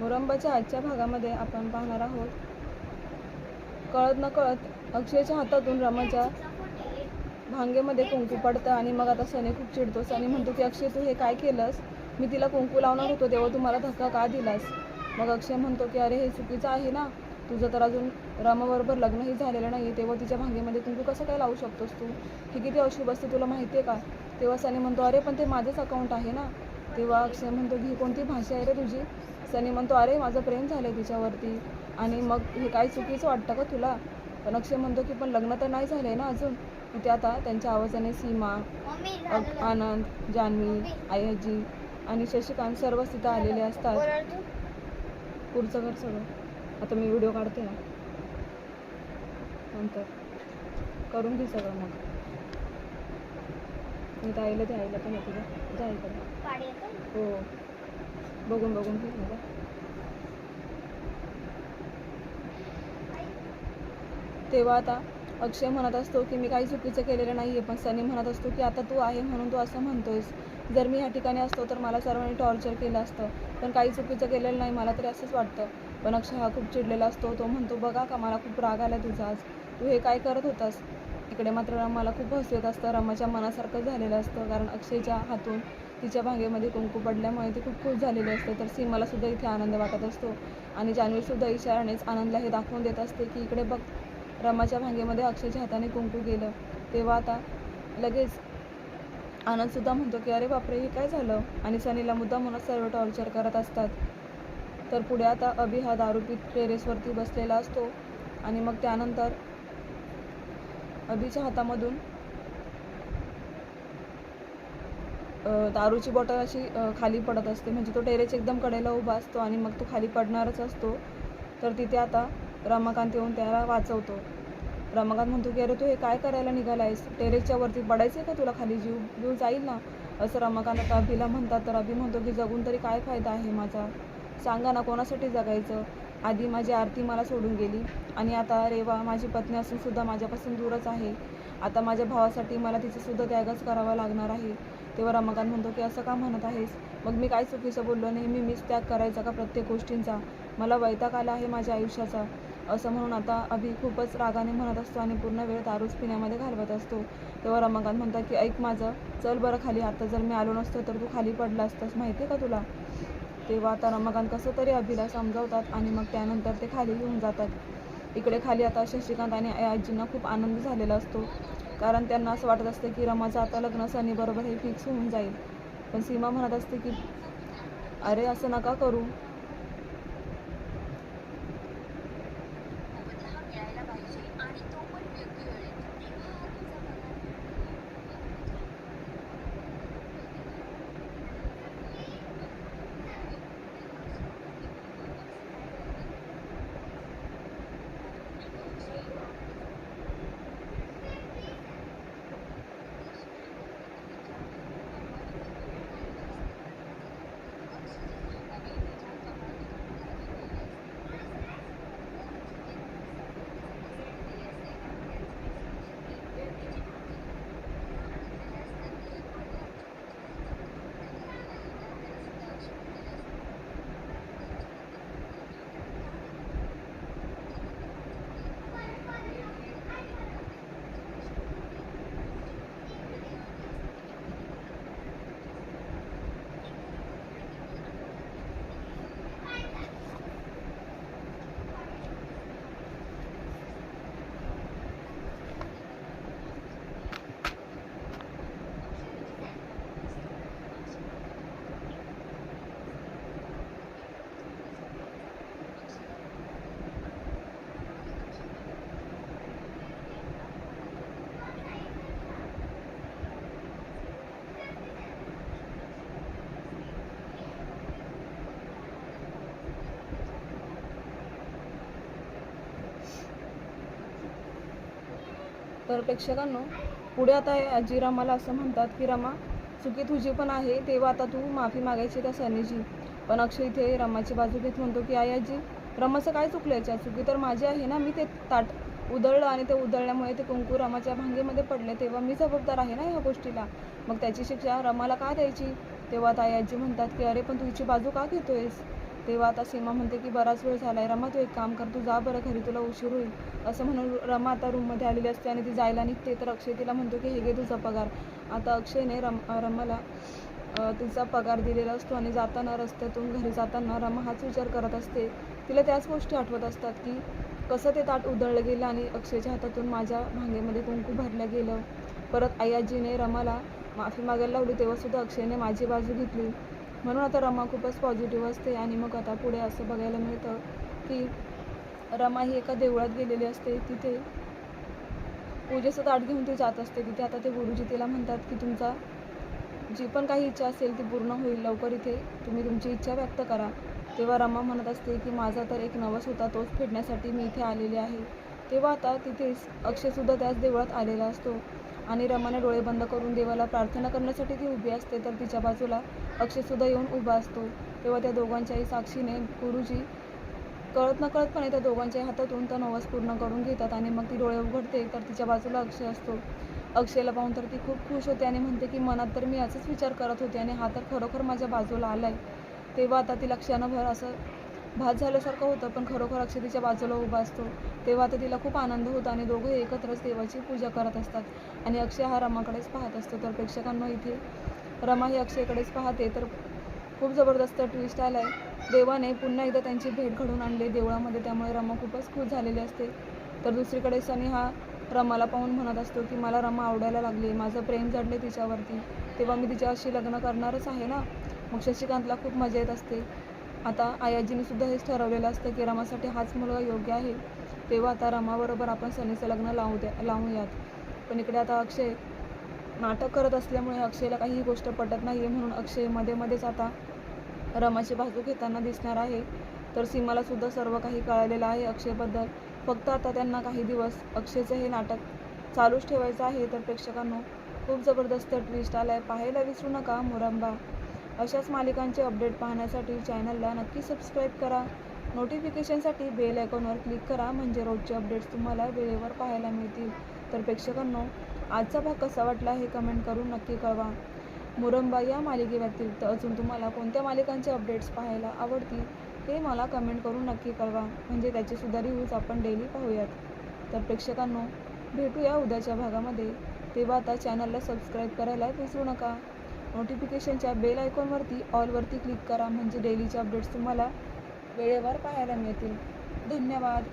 मुरंबाच्या आजच्या भागामध्ये आपण पाहणार आहोत. कळत न कळत अक्षयच्या हातातून रमाच्या भांगेमध्ये कुंकू पडतं आणि मग आता सनी खूप चिडतो सनी म्हणतो की अक्षय तू हे काय केलंस? मी तिला कुंकू लावणार होतो तेव्हा तू मला धक्का का दिलास? मग अक्षय म्हणतो की अरे हे चुकीचं आहे ना. तुझं तर अजून रामाबरोबर लग्नही झालेलं नाही तेव्हा तिच्या भांगेमध्ये तू कसं काय लावू शकतोस तू? ही किती अशुभ असते तुला माहिती आहे का? तेव्हा सनी म्हणतो अरे पण ते माझंच अकाउंट आहे ना? तेव्हा अक्षय म्हणतो की ही कोणती भाषा आहे रे तुझी? सनी म्हणतो अरे माझं प्रेम झालं आहे तिच्यावरती. आणि मग हे काय चुकीचं वाटतं का तुला? पण अक्षय म्हणतो की पण लग्न तर नाही झालं आहे ना अजून? तिथे आता त्यांच्या आवाजाने सीमा आनंद जान्हवी आयाजी आणि शशिकांत सर्वच तिथं आलेले असतात. पुढचं घर सगळं. आता मी व्हिडिओ काढते ना. नंतर. करून घे सगळं मग. मी तर आईला ते आईला पण येते का जा इकडे. हो. बघून बघून घे मला तेव्हा आता अक्षय म्हणत असतो की मी काही चुकीचं केलेलं नाही आहे पण सनी म्हणत असतो की आता तू आहे म्हणून तू असं म्हणतोयस. जर मी ह्या ठिकाणी असतो तर मला सर्वांनी टॉर्चर केलं असतं. पण काही चुकीचं केलेलं नाही मला तरी असंच वाटतं. पण अक्षय हा खूप चिडलेला असतो. तो म्हणतो बघा का मला खूप राग आला तुझा आज. तू हे काय करत होतास? इकडे मात्र रमाला खूप हसू येत असतं. रमाच्या मनासारखं झालेलं असतं कारण अक्षयच्या हातून तिच्या भांगेमध्ये कुंकू पडल्यामुळे ती खूप खुश झालेली असते. तर सीमाला सुद्धा इथे आनंद वाटत असतो. आणि जान्हवीसुद्धा इशारानेच आनंदला हे दाखवून देत असते की इकडे बघ रमाच्या भांगेमध्ये अक्षयच्या हाताने कुंकू गेलं. तेव्हा आता लगेच आनंदसुद्धा म्हणतो की अरे बापरे हे काय झालं? आणि सनीला मुद्दा म्हणून सर्व टॉर्चर करत असतात. तर पुढे आता अभि हा दारूपीत टेरेसवरती बसलेला असतो आणि मग त्यानंतर अभिच्या हातामधून दारूची बॉटल अशी खाली पडत असते. म्हणजे तो टेरेस एकदम कडेला उभा असतो आणि मग तो खाली पडणारच असतो. तर तिथे आता रमाकांत येऊन त्याला वाचवतो. रमाकांत म्हणतो की अरे तू हे काय करायला निघालायस? टेरेसच्या वरती पडायचं का तुला? खाली जीव जीव जाईल ना? असं रमाकांत आता अभिला म्हणतात. तर अभि म्हणतो की जगून तरी काय फायदा आहे माझा? सांगा ना कोणासाठी जगायचं? आधी माझी आरती मला सोडून गेली आणि आता रेवा माझी पत्नी असूनसुद्धा माझ्यापासून दूरच आहे. आता माझ्या भावासाठी मला तिचासुद्धा त्यागच करावा लागणार आहे. तेव्हा रमाकांत म्हणतो की असं का म्हणत आहेस? मग मी काय चुकीचं बोललो? नेहमी मीच त्याग करायचा का प्रत्येक गोष्टींचा? मला वैताग आला आहे माझ्या आयुष्याचा. असं म्हणून आता अभि खूपच रागाने म्हणत असतो आणि पूर्ण वेळ दारूच पिण्यामध्ये घालवत असतो. तेव्हा रमाकांत म्हणतात की ऐक माझं चल बरं खाली. आता जर मी आलो नसतो तर तू खाली पडला असतास. माहिती आहे का तुला? तेव्हा आता रमाकांत कसं तरी अभिला समजावतात आणि मग त्यानंतर ते खाली येऊन जातात. इकडे खाली आता शशिकांत आणि आजींना खूप आनंद झालेला असतो. कारण त्यांना असं वाटत असते की रमाचं आता लग्न सनीबरोबर हे फिक्स होऊन जाईल. पण सीमा म्हणत असते की अरे असं नका करू. तर प्रेक्षकांनो पुढे आता आजी रमाला असं म्हणतात की रमा चुकी तुझी पण आहे तेव्हा आता तू माफी मागायची त्या सनीची पण अक्षय इथे रमाची बाजू घेत म्हणतो की आई आजी रमाचं काय चुकलं याच्यात? चुकी तर माझी आहे ना. मी ते ताट उधळलं आणि ते उधळल्यामुळे ते कुंकू रमाच्या भांगेमध्ये पडले. तेव्हा मी जबाबदार आहे ना ह्या गोष्टीला. मग त्याची शिक्षा रमाला का द्यायची? तेव्हा ताई आजी म्हणतात की अरे पण तू हिची बाजू का घेतोयस? तेव्हा आता सीमा म्हणते की बराच वेळ झाला आहे रमा तू एक काम कर तू जा बरं घरी तुला उशीर होईल. असं म्हणून रमा आता रूममध्ये आलेली असते आणि ती जायला निघते. तर अक्षय तिला म्हणतो की हे घे तुझा पगार. आता अक्षयने रम रमाला तिचा पगार दिलेला असतो आणि जाताना रस्त्यातून घरी जाताना रमा हाच विचार करत असते. तिला त्याच गोष्टी आठवत असतात की कसं ते ताट उधळलं गेलं आणि अक्षयच्या हातातून माझ्या भांगेमध्ये कुंकू भरलं गेलं. परत आई आजीने रमाला माफी मागायला लावली तेव्हासुद्धा अक्षयने माझी बाजू घेतली. म्हणून आता रमा खूपच पॉझिटिव्ह असते आणि मग आता पुढे असं बघायला मिळतं की रमा ही एका देवळात गेलेली असते. तिथे पूजेचं ताट घेऊन ती जात असते. तिथे आता ते गुरुजी तिला म्हणतात की तुमचा जी पण काही इच्छा असेल ती पूर्ण होईल. लवकर इथे तुम्ही तुमची इच्छा व्यक्त करा. तेव्हा रमा म्हणत असते की माझा तर एक नवस होता. तोच फेडण्यासाठी मी इथे आलेले आहे. तेव्हा आता तिथेच अक्षयसुद्धा त्याच देवळात आलेला असतो. आणि रमाने डोळे बंद करून देवाला प्रार्थना करण्यासाठी ती उभी असते तर तिच्या बाजूला अक्षयसुद्धा येऊन उभा असतो. तेव्हा त्या दोघांच्याही साक्षीने गुरुजी कळत नकळतपणे त्या दोघांच्याही हातातून तो नवस पूर्ण करून घेतात आणि मग ती डोळे उघडते तर तिच्या बाजूला अक्षय असतो. अक्षयला पाहून तर ती खूप खुश होते आणि म्हणते की मनात तर मी याचाच विचार करत होते आणि हा तर खरोखर माझ्या बाजूला आला आहे तेव्हा आता तिला क्षणभर असं भात झाल्यासारखं होतं पण खरोखर अक्षय तिच्या बाजूला उभा असतो. तेव्हा तर तिला खूप आनंद होतो आणि दोघं एकत्रच देवाची पूजा करत असतात. आणि अक्षय हा रमाकडेच पाहत असतो. तर प्रेक्षकांना इथे रमा ही अक्षयकडेच पाहते. तर खूप जबरदस्त ट्विस्ट आला आहे देवाने पुन्हा एकदा त्यांची भेट घडून आणली. देवळामध्ये त्यामुळे रमा खूपच खुश झालेली असते. तर दुसरीकडे सनी हा रमाला पाहून म्हणत असतो की मला रमा आवडायला लागली. माझं प्रेम जडले तिच्यावरती. तेव्हा मी तिच्याशी लग्न करणारच आहे ना? मग शशिकांतला खूप मजा येत असते. आता आयाजीने सुद्धा हेच ठरवलेलं असतं की रमासाठी हाच मुलगा योग्य आहे. तेव्हा आता रमाबरोबर आपण सनीचं लग्न लावू द्या लावूयात. पण इकडे आता अक्षय नाटक करत असल्यामुळे अक्षयला काही गोष्ट पटत नाही आहे म्हणून अक्षयमध्ये मध्येच आता रमाची बाजू घेताना दिसणार आहे. तर सीमाला सुद्धा सर्व काही कळालेलं आहे अक्षयबद्दल. फक्त आता त्यांना काही दिवस अक्षयचं हे नाटक चालूच ठेवायचं आहे. तर प्रेक्षकांनो खूप जबरदस्त ट्विस्ट आला आहे पाहायला विसरू नका मुरंबा. अशाच मालिकांचे अपडेट पाहण्यासाठी चॅनलला नक्की सबस्क्राईब करा. नोटिफिकेशनसाठी बेल आयकॉनवर क्लिक करा म्हणजे रोजचे अपडेट्स तुम्हाला वेळेवर पाहायला मिळतील. तर प्रेक्षकांनो आजचा भाग कसा वाटला हे कमेंट करून नक्की कळवा. मुरंबा या मालिकेव्यतिरिक्त अजून तुम्हाला कोणत्या मालिकांचे अपडेट्स पाहायला आवडतील हे मला कमेंट करून नक्की कळवा. म्हणजे त्याचे सुद्धा रिव्ह्यूज आपण डेली पाहूयात. तर प्रेक्षकांनो भेटूया उद्याच्या भागामध्ये. तेव्हा आता चॅनलला सबस्क्राईब करायला विसरू नका. नोटिफिकेशनच्या बेल आयकॉनवरती ऑलवरती क्लिक करा. म्हणजे डेलीचे अपडेट्स तुम्हाला वेळेवर पाहायला मिळतील. धन्यवाद.